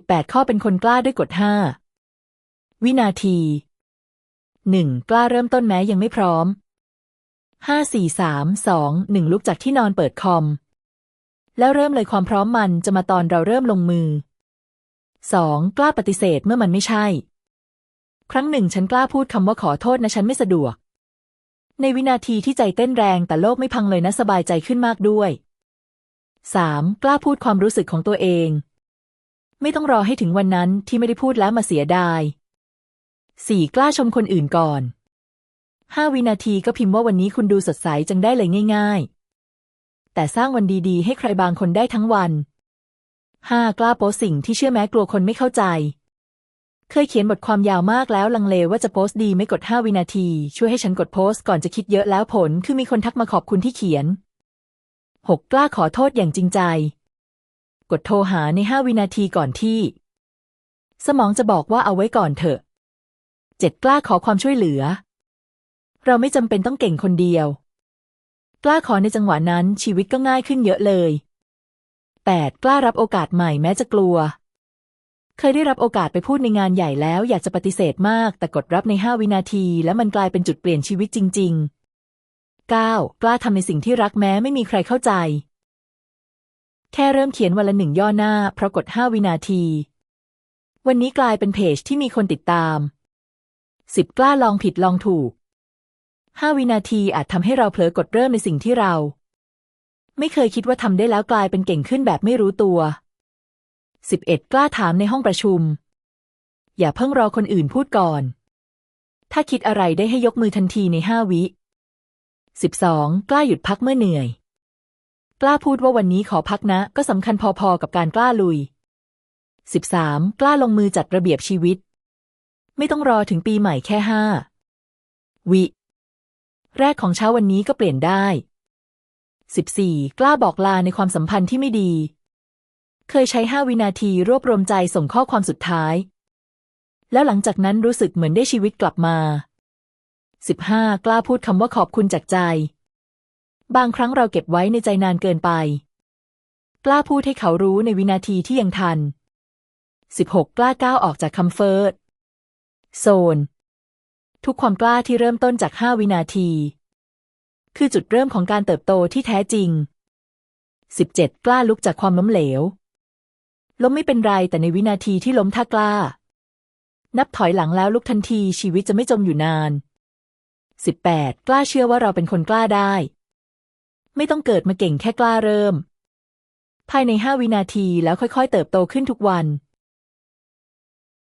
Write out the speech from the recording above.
18ข้อเป็นคนกล้าด้วยกฎ5วินาที 1. กล้าเริ่มต้นแม้ยังไม่พร้อม5 4 3 2 1ลุกจากที่นอนเปิดคอม แล้วเริ่มเลยความพร้อมมันจะมาตอนเราเริ่มลงมือ 2. กล้าปฏิเสธเมื่อมันไม่ใช่ ครั้งหนึ่งฉันกล้าพูดคำว่าขอโทษนะฉันไม่สะดวก ในวินาทีที่ใจเต้นแรงแต่โลกไม่พังเลยนะสบายใจขึ้นมากด้วย 3. กล้าพูดความรู้สึกของตัวเอง ไม่ต้องรอให้ถึงวันนั้นที่ไม่ได้พูดแล้วมาเสียดาย 4. กล้าชมคนอื่นก่อน5วินาทีก็พิมพ์ว่าวันนี้คุณดูสดใสจังได้เลยง่าย ๆ แต่สร้างวันดีๆ ให้ใครบางคนได้ทั้งวัน 5. กล้าโพสสิ่งที่เชื่อแม้กลัวคนไม่เข้าใจ เคยเขียนบทความยาวมากแล้วลังเลว่าจะโพสต์ดีไม่กด 5 วินาที ช่วยให้ฉันกดโพสต์ก่อนจะคิดเยอะแล้วผล คือมีคนทักมาขอบคุณที่เขียน 6. กล้าขอโทษอย่างจริงใจ กดโทรหาใน5วินาทีก่อนที่ สมองจะบอกว่าเอาไว้ก่อนเถอะ 7. กล้าขอความช่วยเหลือ เราไม่จำเป็นต้องเก่งคนเดียว กล้าขอในจังหวะนั้นชีวิตก็ง่ายขึ้นเยอะเลย 8. กล้ารับโอกาสใหม่แม้จะกลัว เคยได้รับโอกาสไปพูดในงานใหญ่แล้ว อยากจะปฏิเสธมาก แต่กดรับใน 5 วินาที แล้วมันกลายเป็นจุดเปลี่ยนชีวิตจริง ๆ 9. กล้าทำในสิ่งที่รักแม้ไม่มีใครเข้าใจ แค่เริ่มเขียนวันละหนึ่งย่อหน้า เพราะกด 5 วินาที วันนี้กลายเป็นเพจที่มีคนติดตาม 10. กล้าลองผิดลองถูก 5 วินาทีอาจทำให้เราเผลอกดเริ่มในสิ่งที่เรา ไม่เคยคิดว่าทำได้แล้วกลายเป็นเก่งขึ้นแบบไม่รู้ตัว 11. กล้าถามในห้องประชุม อย่าเพิ่งรอคนอื่นพูดก่อน ถ้าคิดอะไรได้ให้ยกมือทันทีในห้าวิ 12. กล้าหยุดพักเมื่อเหนื่อย กล้าพูดว่าวันนี้ขอพักนะ ก็สำคัญพอๆกับการกล้าลุย 13. กล้าลงมือจัดระเบียบชีวิต ไม่ต้องรอถึงปีใหม่แค่ห้าวิ แรกของเช้าวันนี้ก็เปลี่ยนได้ 14. กล้าบอกลาในความสัมพันธ์ที่ไม่ดี เคยใช้5วินาทีรวบรวมใจส่งข้อความสุดท้าย แล้วหลังจากนั้นรู้สึกเหมือนได้ชีวิตกลับมา 15. กล้าพูดคำว่าขอบคุณจากใจ บางครั้งเราเก็บไว้ในใจนานเกินไป กล้าพูดให้เขารู้ในวินาทีที่ยังทัน 16. กล้าก้าวออกจากคัมเฟิร์ตโซน ทุกความกล้าที่เริ่มต้นจาก 5 วินาที คือจุดเริ่มของการเติบโตที่แท้จริง 17. กล้าลุกจากความล้มเหลว ล้มไม่เป็นไรแต่ในวินาทีที่ล้มถ้ากล้า นับถอยหลังแล้วลุกทันทีชีวิตจะไม่จมอยู่นาน 18. กล้าเชื่อว่าเราเป็นคนกล้าได้ ไม่ต้องเกิดมาเก่งแค่กล้าเริ่ม ภายในห้าวินาทีแล้วค่อยๆ เติบโตขึ้นทุกวัน